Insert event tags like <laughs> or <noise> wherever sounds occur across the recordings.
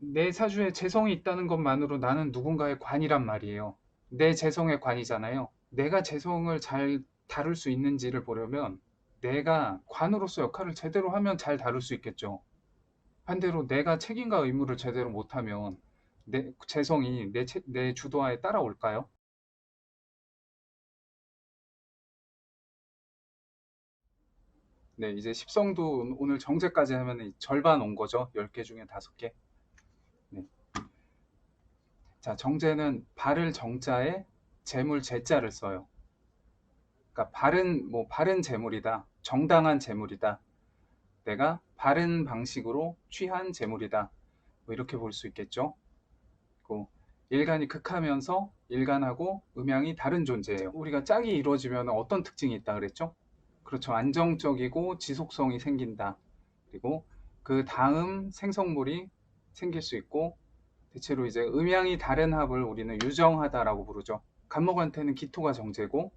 내 사주에 재성이 있다는 것만으로 나는 누군가의 관이란 말이에요. 내 재성의 관이잖아요. 내가 재성을 잘 다룰 수 있는지를 보려면 내가 관으로서 역할을 제대로 하면 잘 다룰 수 있겠죠. 반대로 내가 책임과 의무를 제대로 못하면 내 재성이 내, 체- 내 주도하에 따라올까요? 네, 이제 십성도 오늘 정제까지 하면 절반 온 거죠. 10개 중에 5개. 네. 자, 정제는 발을 정자에 재물 재자를 써요. 그러니까 바른 뭐 바른 재물이다. 정당한 재물이다. 내가 바른 방식으로 취한 재물이다. 뭐 이렇게 볼 수 있겠죠. 그리고 일간이 극하면서 일간하고 음양이 다른 존재예요. 우리가 짝이 이루어지면 어떤 특징이 있다 그랬죠? 그렇죠. 안정적이고 지속성이 생긴다. 그리고 그 다음 생성물이 생길 수 있고 대체로 이제 음양이 다른 합을 우리는 유정하다라고 부르죠. 간목한테는 기토가 정제고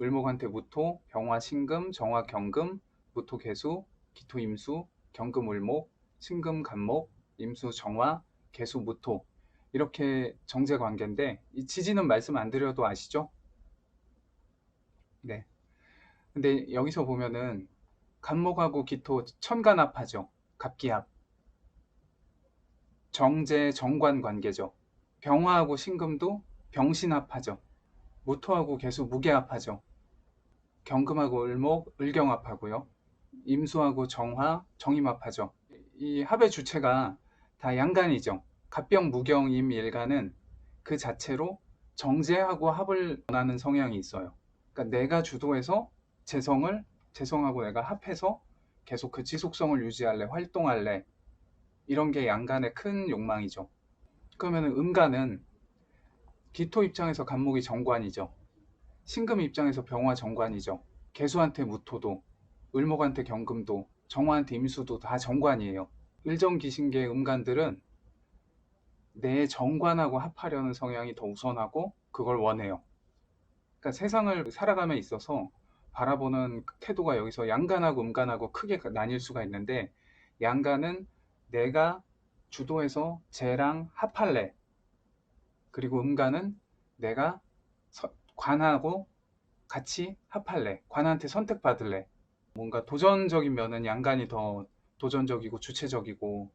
을목한테 무토, 병화 신금, 정화 경금, 무토 개수, 기토 임수, 경금 을목, 신금 간목, 임수 정화, 개수 무토 이렇게 정제 관계인데 이 지지는 말씀 안 드려도 아시죠? 네. 근데 여기서 보면은 간목하고 기토 천간합하죠. 갑기합. 정제 정관 관계죠. 병화하고 신금도 병신합하죠. 무토하고 개수 무게합하죠. 경금하고 을목 을경합하고요. 임수하고 정화 정임합하죠. 이 합의 주체가 다 양간이죠. 갑병 무경임 일간은 그 자체로 정제하고 합을 원하는 성향이 있어요. 그러니까 내가 주도해서 재성을 재성하고 내가 합해서 계속 그 지속성을 유지할래, 활동할래 이런 게 양간의 큰 욕망이죠. 그러면 음간은 기토 입장에서 간목이 정관이죠. 신금 입장에서 병화 정관이죠. 개수한테 무토도, 을목한테 경금도, 정화한테 임수도 다 정관이에요. 을정기신계 음간들은 내 정관하고 합하려는 성향이 더 우선하고 그걸 원해요. 그러니까 세상을 살아감에 있어서 바라보는 태도가 여기서 양간하고 음간하고 크게 나뉠 수가 있는데 양간은 내가 주도해서 쟤랑 합할래. 그리고 음간은 내가 서- 관하고 같이 합할래. 관한테 선택받을래. 뭔가 도전적인 면은 양간이 더 도전적이고 주체적이고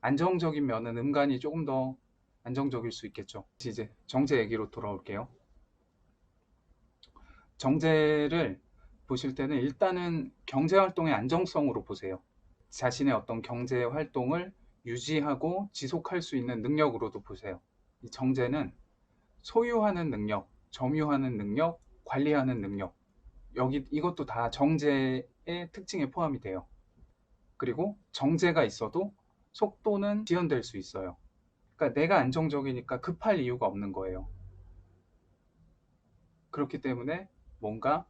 안정적인 면은 음간이 조금 더 안정적일 수 있겠죠. 이제 정제 얘기로 돌아올게요. 정제를 보실 때는 일단은 경제 활동의 안정성으로 보세요. 자신의 어떤 경제 활동을 유지하고 지속할 수 있는 능력으로도 보세요. 이 정제는 소유하는 능력, 점유하는 능력, 관리하는 능력. 여기 이것도 다 정제의 특징에 포함이 돼요. 그리고 정제가 있어도 속도는 지연될 수 있어요. 그러니까 내가 안정적이니까 급할 이유가 없는 거예요. 그렇기 때문에 뭔가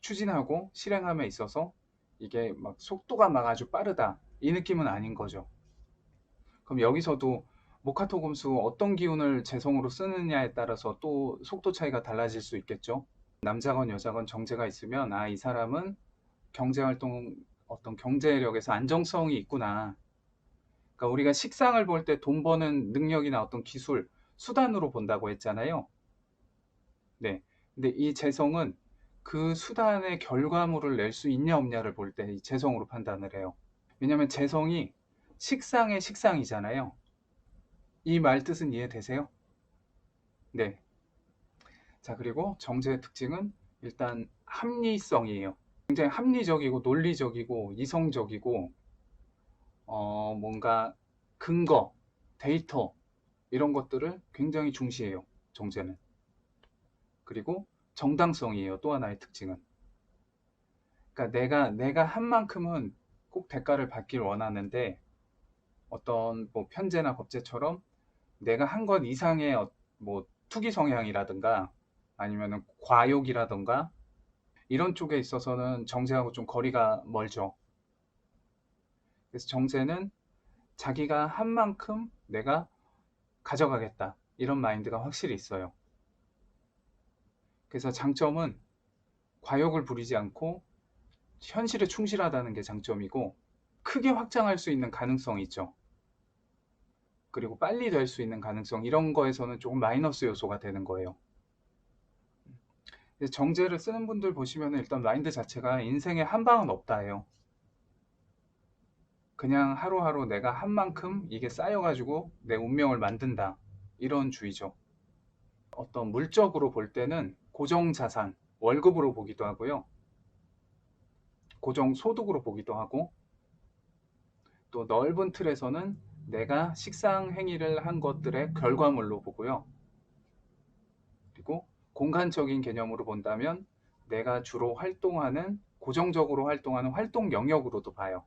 추진하고 실행함에 있어서 이게 막 속도가 막 아주 빠르다 이 느낌은 아닌 거죠. 그럼 여기서도 모카토 금수 어떤 기운을 재성으로 쓰느냐에 따라서 또 속도 차이가 달라질 수 있겠죠. 남자건 여자건 정제가 있으면 아 이 사람은 경제 활동 어떤 경제력에서 안정성이 있구나. 그러니까 우리가 식상을 볼 때 돈 버는 능력이나 어떤 기술, 수단으로 본다고 했잖아요. 네. 근데 이 재성은 그 수단의 결과물을 낼 수 있냐 없냐를 볼때이 재성으로 판단을 해요. 왜냐면 재성이 식상의 식상이잖아요. 이 말 뜻은 이해되세요? 네. 자, 그리고 정제의 특징은 일단 합리성이에요. 굉장히 합리적이고 논리적이고 이성적이고 어, 뭔가 근거, 데이터 이런 것들을 굉장히 중시해요. 정제는. 그리고 정당성이에요. 또 하나의 특징은. 그러니까 내가 내가 한 만큼은 꼭 대가를 받길 원하는데 어떤 뭐 편제나 겁제처럼 내가 한 것 이상의 어- 뭐 투기 성향이라든가 아니면은 과욕이라든가 이런 쪽에 있어서는 정제하고 좀 거리가 멀죠. 그래서 정제는 자기가 한 만큼 내가 가져가겠다. 이런 마인드가 확실히 있어요. 그래서 장점은 과욕을 부리지 않고 현실에 충실하다는 게 장점이고 크게 확장할 수 있는 가능성이 있죠. 그리고 빨리 될 수 있는 가능성 이런 거에서는 조금 마이너스 요소가 되는 거예요. 정제를 쓰는 분들 보시면 일단 마인드 자체가 인생에 한 방은 없다예요. 그냥 하루하루 내가 한 만큼 이게 쌓여가지고 내 운명을 만든다. 이런 주의죠. 어떤 물적으로 볼 때는 고정자산, 월급으로 보기도 하고요. 고정소득으로 보기도 하고, 또 넓은 틀에서는 내가 식상 행위를 한 것들의 결과물로 보고요. 그리고 공간적인 개념으로 본다면 내가 주로 활동하는, 고정적으로 활동하는 활동 영역으로도 봐요.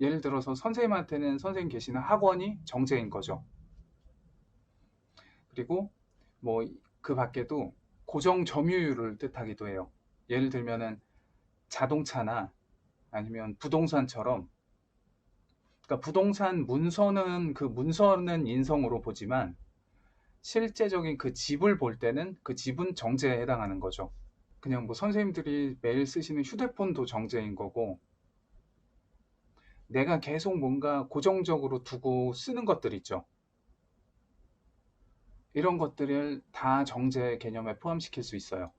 예를 들어서 선생님한테는 선생님 계시는 학원이 정제인 거죠. 그리고 뭐 그 밖에도 고정 점유율을 뜻하기도 해요. 예를 들면은 자동차나 아니면 부동산처럼 그러니까 부동산 문서는 그 문서는 인성으로 보지만 실제적인 그 집을 볼 때는 그 집은 정제에 해당하는 거죠. 그냥 뭐 선생님들이 매일 쓰시는 휴대폰도 정제인 거고 내가 계속 뭔가 고정적으로 두고 쓰는 것들 있죠. 이런 것들을 다 정제 개념에 포함시킬 수 있어요.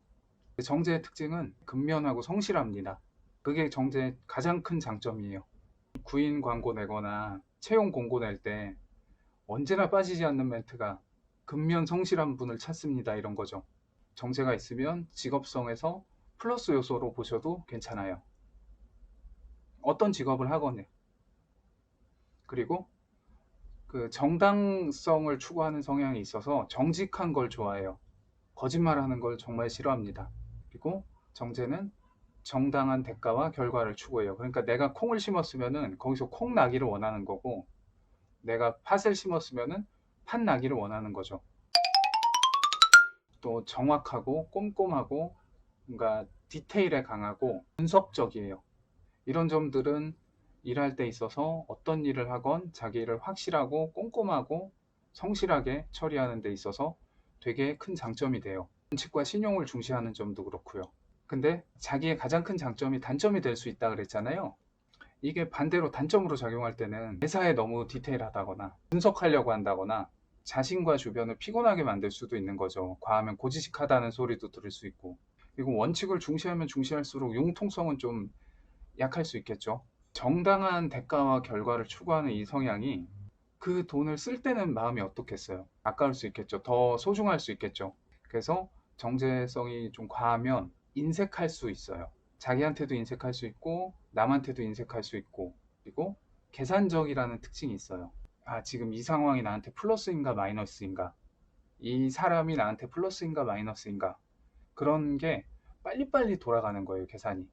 정제의 특징은 근면하고 성실합니다. 그게 정제의 가장 큰 장점이에요. 구인 광고 내거나 채용 공고 낼 때 언제나 빠지지 않는 멘트가 근면 성실한 분을 찾습니다. 이런 거죠. 정제가 있으면 직업성에서 플러스 요소로 보셔도 괜찮아요. 어떤 직업을 하거나 그리고 그 정당성을 추구하는 성향이 있어서 정직한 걸 좋아해요. 거짓말하는 걸 정말 싫어합니다. 그리고 정제는 정당한 대가와 결과를 추구해요. 그러니까 내가 콩을 심었으면은 거기서 콩 나기를 원하는 거고 내가 팥을 심었으면은 팥 나기를 원하는 거죠. 또 정확하고 꼼꼼하고 뭔가 디테일에 강하고 분석적이에요. 이런 점들은 일할 때 있어서 어떤 일을 하건 자기 일을 확실하고 꼼꼼하고 성실하게 처리하는 데 있어서 되게 큰 장점이 돼요. 원칙과 신용을 중시하는 점도 그렇고요. 근데 자기의 가장 큰 장점이 단점이 될 수 있다 그랬잖아요. 이게 반대로 단점으로 작용할 때는 회사에 너무 디테일하다거나 분석하려고 한다거나 자신과 주변을 피곤하게 만들 수도 있는 거죠. 과하면 고지식하다는 소리도 들을 수 있고. 그리고 원칙을 중시하면 중시할수록 융통성은 좀 약할 수 있겠죠. 정당한 대가와 결과를 추구하는 이 성향이 그 돈을 쓸 때는 마음이 어떻겠어요? 아까울 수 있겠죠. 더 소중할 수 있겠죠. 그래서 정제성이 좀 과하면 인색할 수 있어요. 자기한테도 인색할 수 있고 남한테도 인색할 수 있고 그리고 계산적이라는 특징이 있어요. 아, 지금 이 상황이 나한테 플러스인가 마이너스인가? 이 사람이 나한테 플러스인가 마이너스인가? 그런 게 빨리빨리 돌아가는 거예요, 계산이.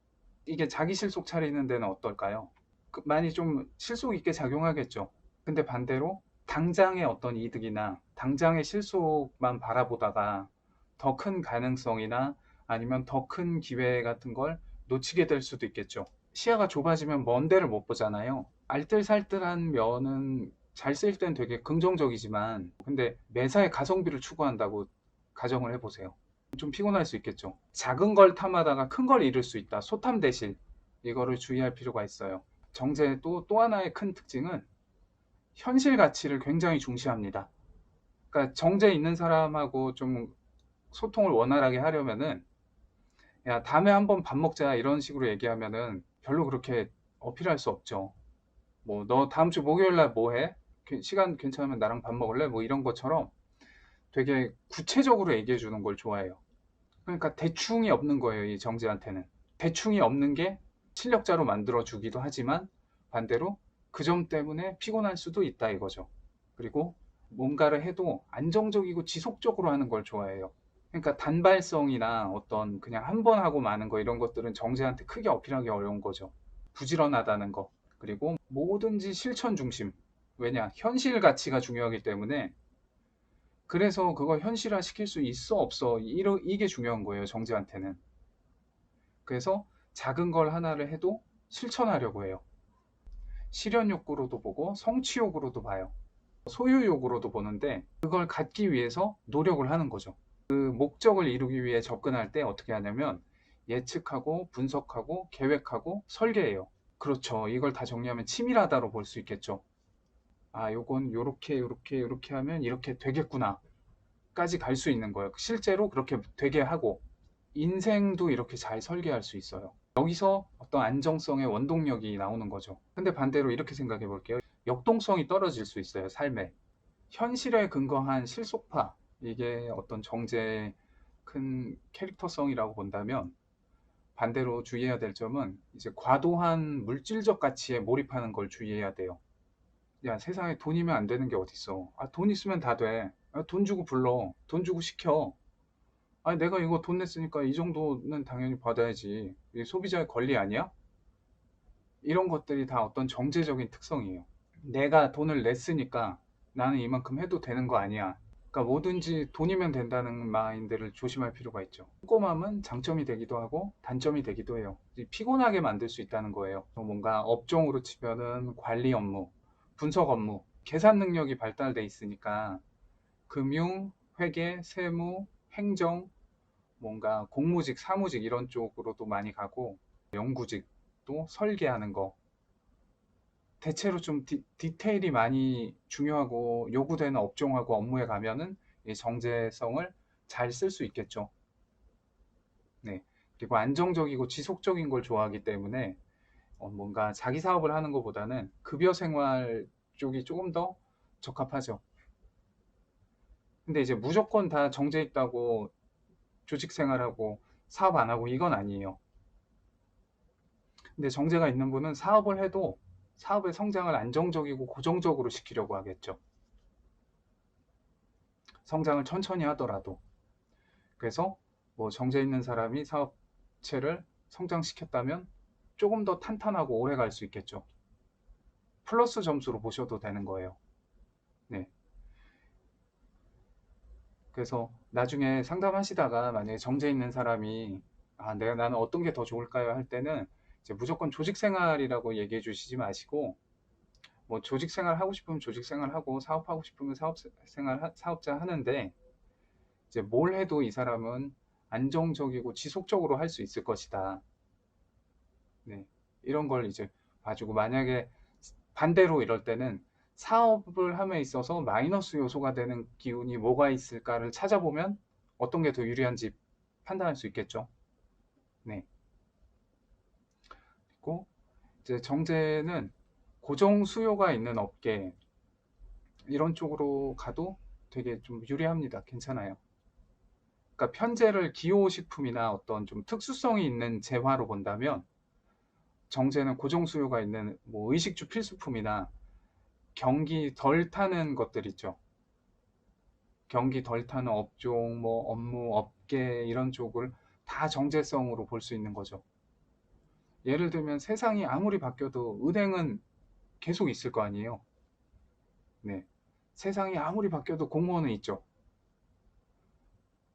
이게 자기 실속 차리는 데는 어떨까요? 그 많이 좀 실속 있게 작용하겠죠. 근데 반대로 당장의 어떤 이득이나 당장의 실속만 바라보다가 더 큰 가능성이나 아니면 더 큰 기회 같은 걸 놓치게 될 수도 있겠죠. 시야가 좁아지면 먼 데를 못 보잖아요. 알뜰살뜰한 면은 잘 쓸 땐 되게 긍정적이지만 근데 매사에 가성비를 추구한다고 가정을 해보세요. 좀 피곤할 수 있겠죠. 작은 걸 탐하다가 큰 걸 잃을 수 있다. 소탐 대실. 이거를 주의할 필요가 있어요. 정제의 또, 또 하나의 큰 특징은 현실 가치를 굉장히 중시합니다. 그러니까 정제 있는 사람하고 좀 소통을 원활하게 하려면은 야, 다음에 한번 밥 먹자 이런 식으로 얘기하면은 별로 그렇게 어필할 수 없죠. 뭐, 너 다음 주 목요일 날 뭐 해? 시간 괜찮으면 나랑 밥 먹을래? 뭐 이런 것처럼 되게 구체적으로 얘기해 주는 걸 좋아해요. 그러니까 대충이 없는 거예요, 이 정지한테는. 대충이 없는 게 실력자로 만들어 주기도 하지만 반대로 그 점 때문에 피곤할 수도 있다 이거죠. 그리고 뭔가를 해도 안정적이고 지속적으로 하는 걸 좋아해요. 그러니까 단발성이나 어떤 그냥 한 번 하고 마는 거 이런 것들은 정제한테 크게 어필하기 어려운 거죠. 부지런하다는 거. 그리고 뭐든지 실천 중심. 왜냐? 현실 가치가 중요하기 때문에 그래서 그걸 현실화 시킬 수 있어 없어? 이러, 이게 중요한 거예요 정제한테는. 그래서 작은 걸 하나를 해도 실천하려고 해요. 실현 욕구로도 보고 성취 욕구로도 봐요. 소유 욕구로도 보는데 그걸 갖기 위해서 노력을 하는 거죠. 그 목적을 이루기 위해 접근할 때 어떻게 하냐면 예측하고 분석하고 계획하고 설계해요. 그렇죠. 이걸 다 정리하면 치밀하다로 볼 수 있겠죠 아, 요건 요렇게 요렇게 요렇게 하면 이렇게 되겠구나. 까지 갈 수 있는 거예요. 실제로 그렇게 되게 하고 인생도 이렇게 잘 설계할 수 있어요. 여기서 어떤 안정성의 원동력이 나오는 거죠. 근데 반대로 이렇게 생각해 볼게요. 역동성이 떨어질 수 있어요, 삶에. 현실에 근거한 실속파, 이게 어떤 정제의 큰 캐릭터성이라고 본다면 반대로 주의해야 될 점은 이제 과도한 물질적 가치에 몰입하는 걸 주의해야 돼요. 야, 세상에 돈이면 안 되는 게 어딨어. 아, 돈 있으면 다 돼. 아, 돈 주고 불러. 돈 주고 시켜. 아, 내가 이거 돈 냈으니까 이 정도는 당연히 받아야지. 이게 소비자의 권리 아니야? 이런 것들이 다 어떤 정제적인 특성이에요. 내가 돈을 냈으니까 나는 이만큼 해도 되는 거 아니야. 그러니까 뭐든지 돈이면 된다는 마인드를 조심할 필요가 있죠. 꼼꼼함은 장점이 되기도 하고 단점이 되기도 해요. 피곤하게 만들 수 있다는 거예요. 뭔가 업종으로 치면은 관리 업무, 분석 업무, 계산 능력이 발달돼 있으니까 금융, 회계, 세무, 행정, 뭔가 공무직, 사무직 이런 쪽으로도 많이 가고 연구직도 설계하는 거 대체로 좀 디, 디테일이 많이 중요하고 요구되는 업종하고 업무에 가면은 이 정제성을 잘 쓸 수 있겠죠. 네. 그리고 안정적이고 지속적인 걸 좋아하기 때문에 어, 뭔가 자기 사업을 하는 것보다는 급여 생활 쪽이 조금 더 적합하죠. 근데 이제 무조건 다 정제 있다고 조직 생활하고 사업 안 하고 이건 아니에요. 근데 정제가 있는 분은 사업을 해도 사업의 성장을 안정적이고 고정적으로 시키려고 하겠죠. 성장을 천천히 하더라도. 그래서 뭐 정제 있는 사람이 사업체를 성장시켰다면 조금 더 탄탄하고 오래 갈 수 있겠죠. 플러스 점수로 보셔도 되는 거예요. 네. 그래서 나중에 상담하시다가 만약에 정제 있는 사람이 아, 내가 나는 어떤 게 더 좋을까요? 할 때는 이제 무조건 조직 생활이라고 얘기해 주시지 마시고 뭐 조직 생활 하고 싶으면 조직 생활 하고 사업하고 싶으면 사업 생활 사업자 하는데 이제 뭘 해도 이 사람은 안정적이고 지속적으로 할 수 있을 것이다. 네. 이런 걸 이제 봐주고 만약에 반대로 이럴 때는 사업을 함에 있어서 마이너스 요소가 되는 기운이 뭐가 있을까를 찾아보면 어떤 게 더 유리한지 판단할 수 있겠죠. 네. 그리고 이제 정제는 고정 수요가 있는 업계 이런 쪽으로 가도 되게 좀 유리합니다. 괜찮아요. 그러니까 편제를 기호식품이나 어떤 좀 특수성이 있는 재화로 본다면 정제는 고정 수요가 있는 뭐 의식주 필수품이나 경기 덜 타는 것들 있죠. 경기 덜 타는 업종, 뭐 업무, 업계 이런 쪽을 다 정제성으로 볼 수 있는 거죠. 예를 들면 세상이 아무리 바뀌어도 은행은 계속 있을 거 아니에요. 네. 세상이 아무리 바뀌어도 공무원은 있죠.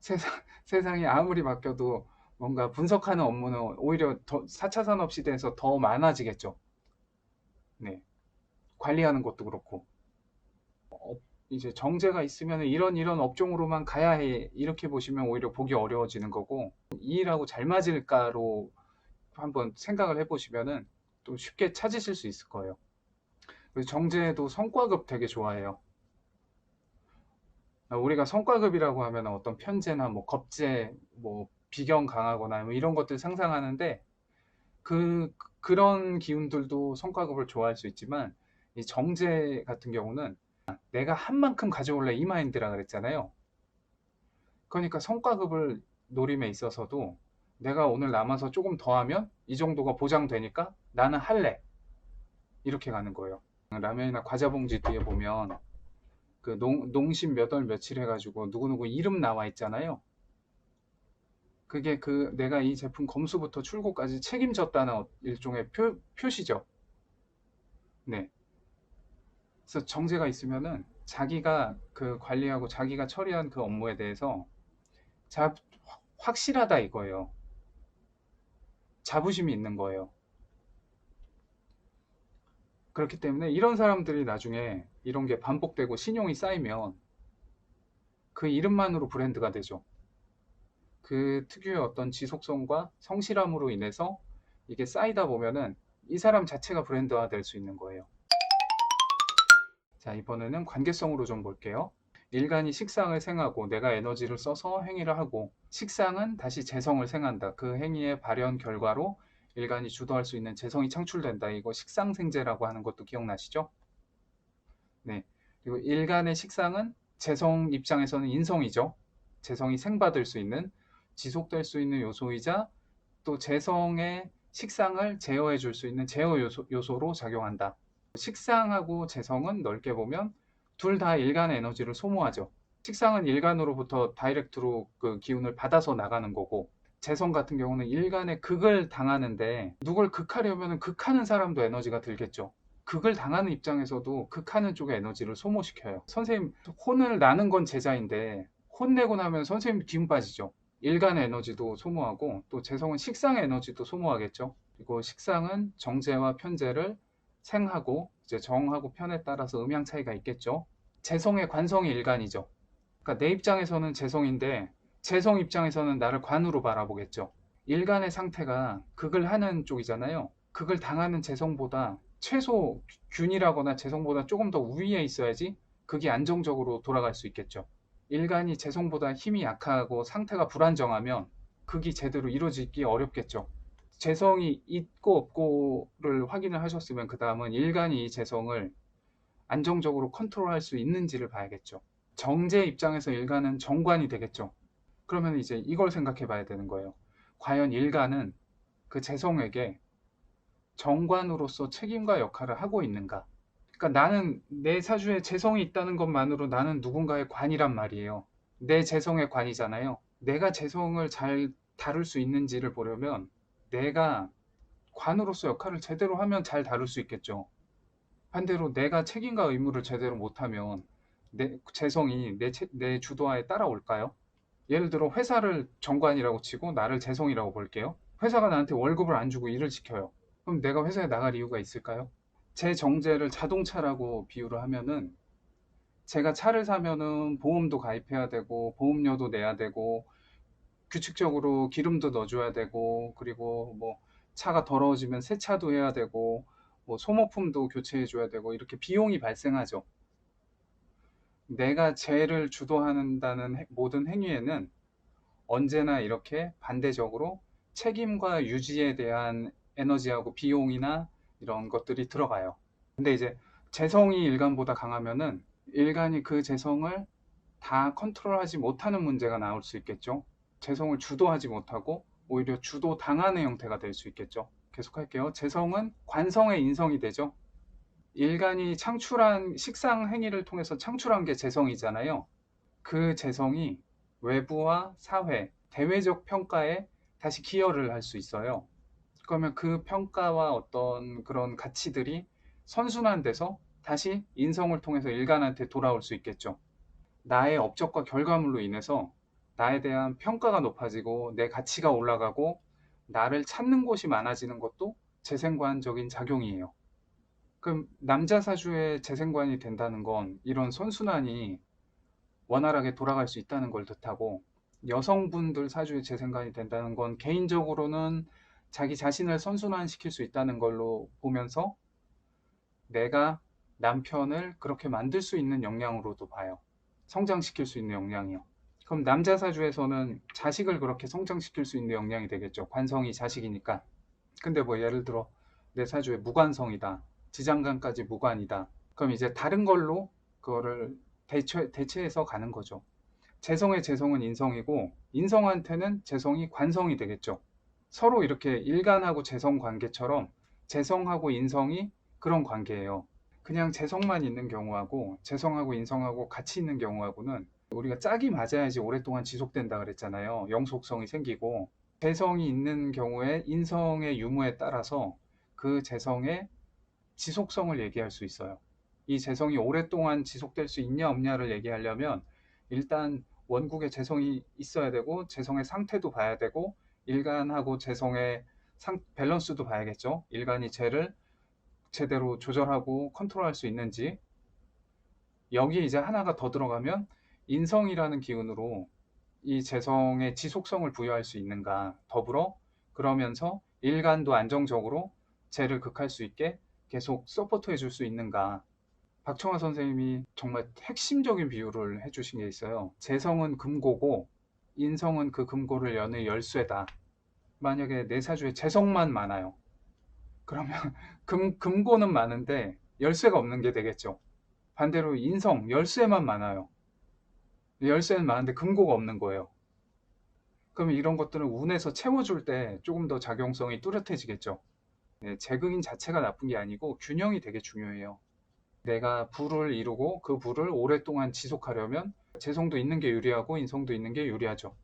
세상, 세상이 아무리 바뀌어도 뭔가 분석하는 업무는 오히려 더 4차 산업 시대에서 더 많아지겠죠. 네. 관리하는 것도 그렇고. 어, 이제 정제가 있으면 이런 이런 업종으로만 가야 해. 이렇게 보시면 오히려 보기 어려워지는 거고, 이 일하고 잘 맞을까로 한번 생각을 해보시면은 또 쉽게 찾으실 수 있을 거예요. 그리고 정제도 성과급 되게 좋아해요. 우리가 성과급이라고 하면 어떤 편제나 뭐 겁제, 뭐 비경 강하거나 뭐 이런 것들 상상하는데 그 그런 기운들도 성과급을 좋아할 수 있지만 이 정제 같은 경우는 내가 한 만큼 가져올래 이 마인드라 그랬잖아요. 그러니까 성과급을 노림에 있어서도 내가 오늘 남아서 조금 더 하면 이 정도가 보장되니까 나는 할래. 이렇게 가는 거예요. 라면이나 과자 봉지 뒤에 보면 그 농, 농심 몇월 며칠 해가지고 누구누구 이름 나와 있잖아요. 그게 그 내가 이 제품 검수부터 출고까지 책임졌다는 일종의 표, 표시죠. 네. 그래서 정제가 있으면은 자기가 그 관리하고 자기가 처리한 그 업무에 대해서 자, 확실하다 이거예요. 자부심이 있는 거예요. 그렇기 때문에 이런 사람들이 나중에 이런 게 반복되고 신용이 쌓이면 그 이름만으로 브랜드가 되죠. 그 특유의 어떤 지속성과 성실함으로 인해서 이게 쌓이다 보면은 이 사람 자체가 브랜드화 될 수 있는 거예요. 자, 이번에는 관계성으로 좀 볼게요. 일간이 식상을 생하고 내가 에너지를 써서 행위를 하고 식상은 다시 재성을 생한다. 그 행위의 발현 결과로 일간이 주도할 수 있는 재성이 창출된다. 이거 식상생재라고 하는 것도 기억나시죠? 네. 그리고 일간의 식상은 재성 입장에서는 인성이죠. 재성이 생받을 수 있는 지속될 수 있는 요소이자 또 재성의 식상을 제어해 줄 수 있는 제어 요소, 요소로 작용한다. 식상하고 재성은 넓게 보면 둘 다 일간의 에너지를 소모하죠. 식상은 일간으로부터 다이렉트로 그 기운을 받아서 나가는 거고 재성 같은 경우는 일간의 극을 당하는데 누굴 극하려면 극하는 사람도 에너지가 들겠죠. 극을 당하는 입장에서도 극하는 쪽에 에너지를 소모시켜요. 선생님 혼을 나는 건 제자인데 혼내고 나면 선생님 기운 빠지죠. 일간의 에너지도 소모하고 또 재성은 식상의 에너지도 소모하겠죠. 그리고 식상은 정제와 편제를 생하고 이제 정하고 편에 따라서 음양 차이가 있겠죠. 재성의 관성이 일간이죠. 그러니까 내 입장에서는 재성인데 재성 입장에서는 나를 관으로 바라보겠죠. 일간의 상태가 극을 하는 쪽이잖아요. 극을 당하는 재성보다 최소 균이라거나 재성보다 조금 더 우위에 있어야지 극이 안정적으로 돌아갈 수 있겠죠. 일간이 재성보다 힘이 약하고 상태가 불안정하면 극이 제대로 이루어지기 어렵겠죠. 재성이 있고 없고를 확인을 하셨으면 그 다음은 일간이 이 재성을 안정적으로 컨트롤할 수 있는지를 봐야겠죠. 정제 입장에서 일간은 정관이 되겠죠. 그러면 이제 이걸 생각해 봐야 되는 거예요. 과연 일간은 그 재성에게 정관으로서 책임과 역할을 하고 있는가? 그러니까 나는 내 사주에 재성이 있다는 것만으로 나는 누군가의 관이란 말이에요. 내 재성의 관이잖아요. 내가 재성을 잘 다룰 수 있는지를 보려면 내가 관으로서 역할을 제대로 하면 잘 다룰 수 있겠죠. 반대로 내가 책임과 의무를 제대로 못하면 내 재성이 내, 내 주도하에 따라올까요? 예를 들어 회사를 정관이라고 치고 나를 재성이라고 볼게요. 회사가 나한테 월급을 안 주고 일을 시켜요. 그럼 내가 회사에 나갈 이유가 있을까요? 제 정제를 자동차라고 비유를 하면은 제가 차를 사면은 보험도 가입해야 되고 보험료도 내야 되고 규칙적으로 기름도 넣어줘야 되고 그리고 뭐 차가 더러워지면 세차도 해야 되고 뭐 소모품도 교체해줘야 되고 이렇게 비용이 발생하죠. 내가 죄를 주도한다는 모든 행위에는 언제나 이렇게 반대적으로 책임과 유지에 대한 에너지하고 비용이나 이런 것들이 들어가요. 근데 이제 재성이 일간보다 강하면은 일간이 그 재성을 다 컨트롤하지 못하는 문제가 나올 수 있겠죠. 재성을 주도하지 못하고 오히려 주도 당하는 형태가 될 수 있겠죠. 계속할게요. 재성은 관성의 인성이 되죠. 일간이 창출한 식상 행위를 통해서 창출한 게 재성이잖아요. 그 재성이 외부와 사회, 대외적 평가에 다시 기여를 할 수 있어요. 그러면 그 평가와 어떤 그런 가치들이 선순환돼서 다시 인성을 통해서 일간한테 돌아올 수 있겠죠. 나의 업적과 결과물로 인해서 나에 대한 평가가 높아지고 내 가치가 올라가고 나를 찾는 곳이 많아지는 것도 재생관적인 작용이에요. 그럼 남자 사주의 재생관이 된다는 건 이런 선순환이 원활하게 돌아갈 수 있다는 걸 뜻하고 여성분들 사주의 재생관이 된다는 건 개인적으로는 자기 자신을 선순환시킬 수 있다는 걸로 보면서 내가 남편을 그렇게 만들 수 있는 역량으로도 봐요. 성장시킬 수 있는 역량이요. 그럼 남자 사주에서는 자식을 그렇게 성장시킬 수 있는 역량이 되겠죠. 관성이 자식이니까. 근데 뭐 예를 들어 내 사주에 무관성이다. 지장간까지 무관이다. 그럼 이제 다른 걸로 그거를 대체, 대체해서 가는 거죠. 재성의 재성은 인성이고 인성한테는 재성이 관성이 되겠죠. 서로 이렇게 일간하고 재성 관계처럼 재성하고 인성이 그런 관계예요. 그냥 재성만 있는 경우하고 재성하고 인성하고 같이 있는 경우하고는 우리가 짝이 맞아야지 오랫동안 지속된다 그랬잖아요. 영속성이 생기고 재성이 있는 경우에 인성의 유무에 따라서 그 재성의 지속성을 얘기할 수 있어요. 이 재성이 오랫동안 지속될 수 있냐 없냐를 얘기하려면 일단 원국의 재성이 있어야 되고 재성의 상태도 봐야 되고 일간하고 재성의 상, 밸런스도 봐야겠죠. 일간이 재를 제대로 조절하고 컨트롤할 수 있는지 여기 이제 하나가 더 들어가면 인성이라는 기운으로 이 재성의 지속성을 부여할 수 있는가 더불어 그러면서 일간도 안정적으로 재를 극할 수 있게 계속 서포트 해 줄 수 있는가 박청화 선생님이 정말 핵심적인 비유를 해주신 게 있어요. 재성은 금고고 인성은 그 금고를 여는 열쇠다. 만약에 내 사주에 재성만 많아요. 그러면 <laughs> 금, 금고는 많은데 열쇠가 없는 게 되겠죠. 반대로 인성, 열쇠만 많아요. 열쇠는 많은데 금고가 없는 거예요. 그러면 이런 것들은 운에서 채워줄 때 조금 더 작용성이 뚜렷해지겠죠. 네, 재극인 자체가 나쁜 게 아니고 균형이 되게 중요해요. 내가 부를 이루고 그 부를 오랫동안 지속하려면 재성도 있는 게 유리하고 인성도 있는 게 유리하죠.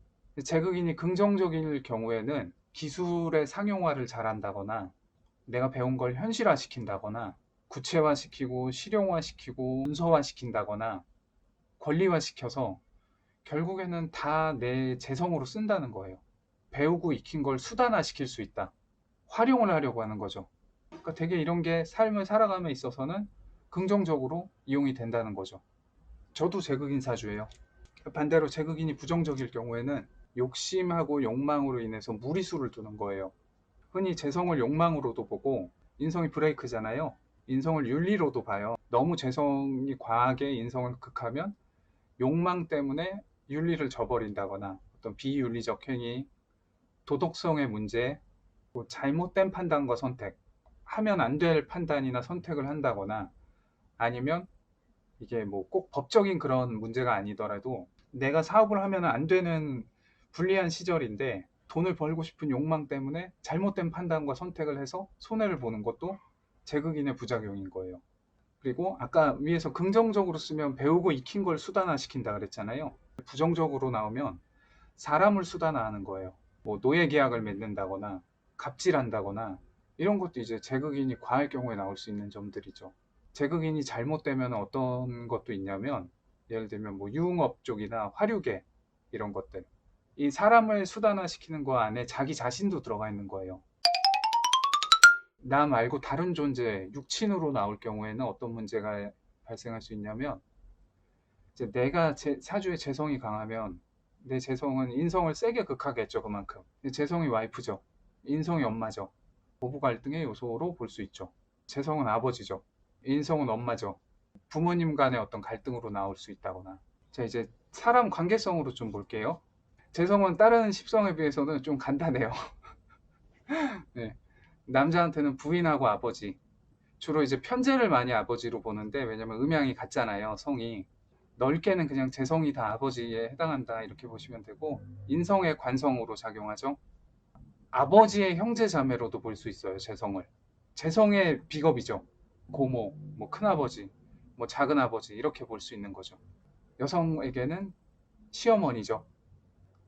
재극인이 긍정적일 경우에는 기술의 상용화를 잘한다거나 내가 배운 걸 현실화시킨다거나 구체화시키고 실용화시키고 문서화시킨다거나 권리화시켜서 결국에는 다 내 재성으로 쓴다는 거예요. 배우고 익힌 걸 수단화시킬 수 있다. 활용을 하려고 하는 거죠. 그러니까 되게 이런 게 삶을 살아감에 있어서는 긍정적으로 이용이 된다는 거죠. 저도 제극인 사주예요. 반대로 제극인이 부정적일 경우에는 욕심하고 욕망으로 인해서 무리수를 두는 거예요. 흔히 재성을 욕망으로도 보고 인성이 브레이크잖아요. 인성을 윤리로도 봐요. 너무 재성이 과하게 인성을 극하면 욕망 때문에 윤리를 저버린다거나 어떤 비윤리적 행위, 도덕성의 문제, 뭐 잘못된 판단과 선택, 하면 안 될 판단이나 선택을 한다거나 아니면 이게 뭐 꼭 법적인 그런 문제가 아니더라도 내가 사업을 하면 안 되는 불리한 시절인데 돈을 벌고 싶은 욕망 때문에 잘못된 판단과 선택을 해서 손해를 보는 것도 제극인의 부작용인 거예요. 그리고 아까 위에서 긍정적으로 쓰면 배우고 익힌 걸 수단화 시킨다 그랬잖아요. 부정적으로 나오면 사람을 수단화하는 거예요. 뭐 노예 계약을 맺는다거나 갑질한다거나 이런 것도 이제 제극인이 과할 경우에 나올 수 있는 점들이죠. 제극인이 잘못되면 어떤 것도 있냐면 예를 들면 뭐 유흥업 쪽이나 화류계 이런 것들. 이 사람을 수단화시키는 거 안에 자기 자신도 들어가 있는 거예요. 나 말고 다른 존재, 육친으로 나올 경우에는 어떤 문제가 발생할 수 있냐면 이제 내가 제, 사주에 재성이 강하면 내 재성은 인성을 세게 극하겠죠 그만큼. 재성이 와이프죠. 인성이 엄마죠. 부부 갈등의 요소로 볼 수 있죠. 재성은 아버지죠 인성은 엄마죠. 부모님 간의 어떤 갈등으로 나올 수 있다거나. 자 이제 사람 관계성으로 좀 볼게요. 재성은 다른 십성에 비해서는 좀 간단해요. <laughs> 네. 남자한테는 부인하고 아버지. 주로 이제 편제를 많이 아버지로 보는데 왜냐면 음양이 같잖아요 성이. 넓게는 그냥 재성이 다 아버지에 해당한다 이렇게 보시면 되고 인성의 관성으로 작용하죠. 아버지의 형제 자매로도 볼 수 있어요 재성을. 재성의 비겁이죠 고모 뭐 큰아버지 뭐 작은아버지 이렇게 볼 수 있는 거죠 여성에게는 시어머니죠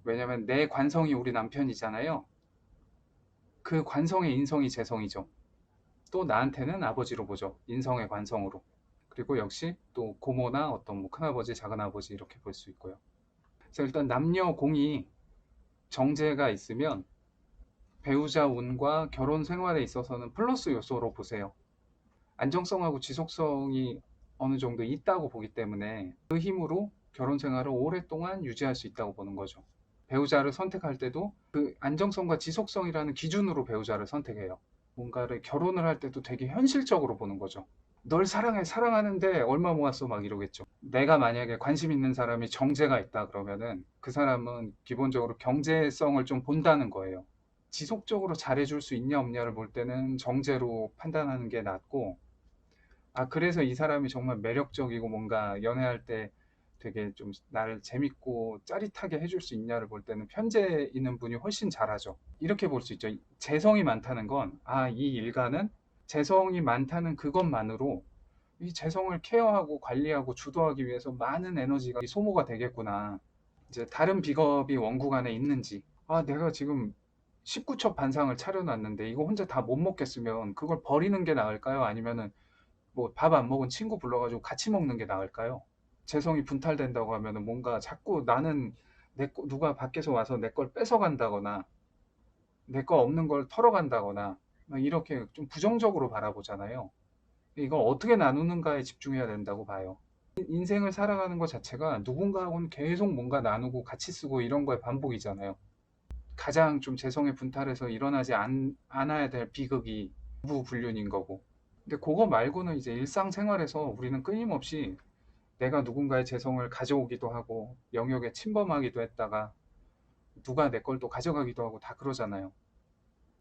왜냐면 내 관성이 우리 남편이잖아요 그 관성의 인성이 재성이죠. 또 나한테는 아버지로 보죠. 인성의 관성으로. 그리고 역시 또 고모나 어떤 뭐 큰아버지, 작은아버지 이렇게 볼 수 있고요. 그래서 일단 남녀 공이 정제가 있으면 배우자 운과 결혼 생활에 있어서는 플러스 요소로 보세요. 안정성하고 지속성이 어느 정도 있다고 보기 때문에 그 힘으로 결혼 생활을 오랫동안 유지할 수 있다고 보는 거죠. 배우자를 선택할 때도 그 안정성과 지속성이라는 기준으로 배우자를 선택해요. 뭔가를 결혼을 할 때도 되게 현실적으로 보는 거죠. 널 사랑해, 사랑하는데 얼마 모았어? 막 이러겠죠. 내가 만약에 관심 있는 사람이 정제가 있다 그러면은 그 사람은 기본적으로 경제성을 좀 본다는 거예요. 지속적으로 잘해줄 수 있냐 없냐를 볼 때는 정제로 판단하는 게 낫고, 아, 그래서 이 사람이 정말 매력적이고 뭔가 연애할 때 되게 좀 나를 재밌고 짜릿하게 해줄 수 있냐를 볼 때는 편제 있는 분이 훨씬 잘하죠. 이렇게 볼 수 있죠. 재성이 많다는 건, 아, 이 일가는 재성이 많다는 그것만으로 이 재성을 케어하고 관리하고 주도하기 위해서 많은 에너지가 소모가 되겠구나. 이제 다른 비겁이 원국 안에 있는지, 아, 내가 지금 19첩 반상을 차려놨는데 이거 혼자 다 못 먹겠으면 그걸 버리는 게 나을까요? 아니면은 뭐 밥 안 먹은 친구 불러가지고 같이 먹는 게 나을까요? 재성이 분탈된다고 하면은 뭔가 자꾸 나는 내 거, 누가 밖에서 와서 내 걸 뺏어간다거나 내 거 없는 걸 털어간다거나 막 이렇게 좀 부정적으로 바라보잖아요. 이걸 어떻게 나누는가에 집중해야 된다고 봐요. 인생을 살아가는 것 자체가 누군가하고는 계속 뭔가 나누고 같이 쓰고 이런 거의 반복이잖아요. 가장 좀 재성의 분탈에서 일어나지 않, 않아야 될 비극이 부부 불륜인 거고 근데 그거 말고는 이제 일상생활에서 우리는 끊임없이 내가 누군가의 재성을 가져오기도 하고 영역에 침범하기도 했다가 누가 내 걸 또 가져가기도 하고 다 그러잖아요.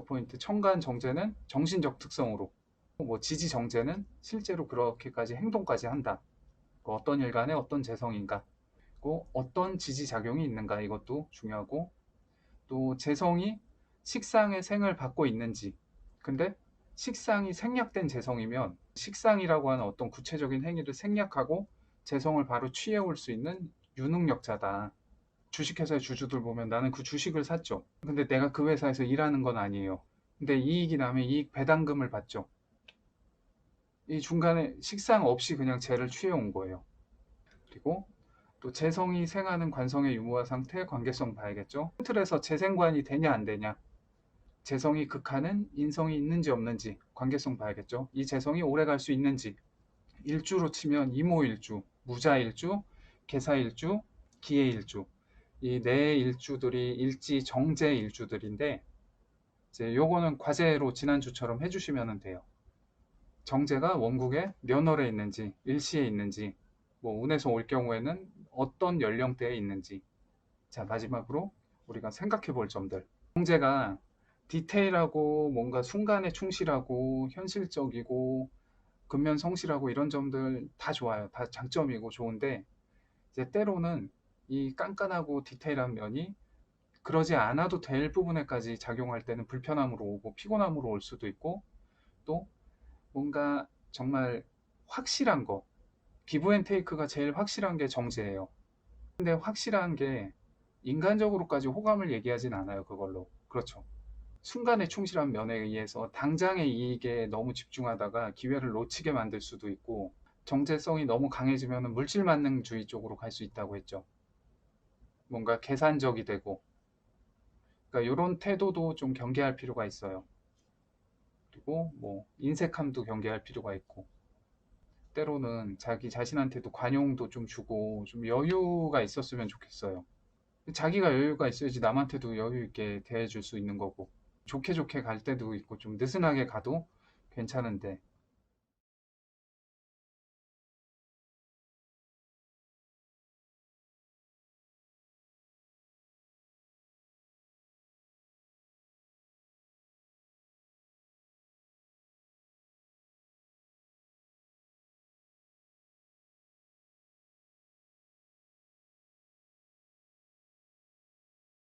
포인트 청간 정제는 정신적 특성으로 뭐 지지 정제는 실제로 그렇게까지 행동까지 한다. 그 어떤 일간에 어떤 재성인가 고 어떤 지지 작용이 있는가 이것도 중요하고 또 재성이 식상의 생을 받고 있는지 근데 식상이 생략된 재성이면 식상이라고 하는 어떤 구체적인 행위를 생략하고 재성을 바로 취해올 수 있는 유능력자다. 주식회사의 주주들 보면 나는 그 주식을 샀죠. 근데 내가 그 회사에서 일하는 건 아니에요. 근데 이익이 나면 이익 배당금을 받죠. 이 중간에 식상 없이 그냥 재를 취해온 거예요. 그리고 또 재성이 생하는 관성의 유무와 상태 관계성 봐야겠죠. 틀에서 재생관이 되냐 안 되냐 재성이 극하는 인성이 있는지 없는지 관계성 봐야겠죠. 이 재성이 오래 갈 수 있는지 일주로 치면 이모일주, 무자일주, 개사일주, 기해일주 이 네 일주들이 일지 정제 일주들인데 이제 요거는 과제로 지난주처럼 해주시면 돼요. 정제가 원국의 면월에 있는지 일시에 있는지 뭐 운에서 올 경우에는 어떤 연령대에 있는지 자 마지막으로 우리가 생각해 볼 점들 정제가 디테일하고 뭔가 순간에 충실하고 현실적이고 근면 성실하고 이런 점들 다 좋아요. 다 장점이고 좋은데 이제 때로는 이 깐깐하고 디테일한 면이 그러지 않아도 될 부분에까지 작용할 때는 불편함으로 오고 피곤함으로 올 수도 있고 또 뭔가 정말 확실한 거 기브앤테이크가 제일 확실한 게 정제예요. 근데 확실한 게 인간적으로까지 호감을 얘기하진 않아요. 그걸로. 그렇죠. 순간의 충실한 면에 의해서 당장의 이익에 너무 집중하다가 기회를 놓치게 만들 수도 있고 정제성이 너무 강해지면 물질 만능주의 쪽으로 갈 수 있다고 했죠. 뭔가 계산적이 되고 그러니까 이런 태도도 좀 경계할 필요가 있어요. 그리고 뭐 인색함도 경계할 필요가 있고 때로는 자기 자신한테도 관용도 좀 주고 좀 여유가 있었으면 좋겠어요. 자기가 여유가 있어야지 남한테도 여유 있게 대해줄 수 있는 거고 좋게 좋게 갈 때도 있고 좀 느슨하게 가도 괜찮은데